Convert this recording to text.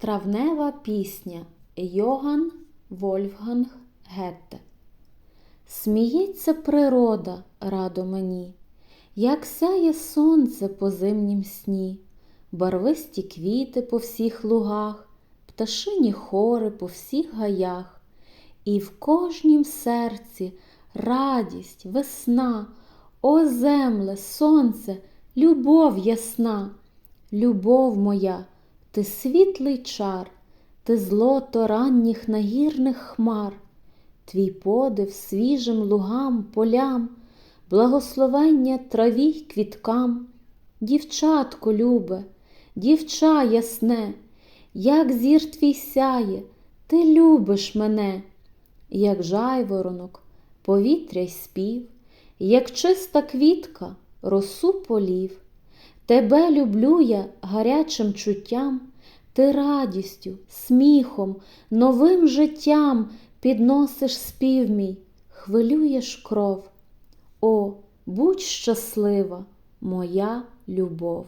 Травнева пісня Йоган Вольфганг Гетте. Сміється природа, радо мені, як сяє сонце по зимнім сні, барвисті квіти по всіх лугах, пташині хори по всіх гаях, і в кожнім серці радість, весна, о земле, сонце, любов ясна, любов моя, ти світлий чар, ти злото ранніх нагірних хмар, твій подив свіжим лугам, полям, благословення траві й квіткам. Дівчатко любе, дівча ясне, як зір твій сяє, ти любиш мене, як жайворонок, повітря й спів, як чиста квітка, росу полів. Тебе люблю я гарячим чуттям, ти радістю, сміхом, новим життям підносиш спів мій, хвилюєш кров. О, будь щаслива, моя любов!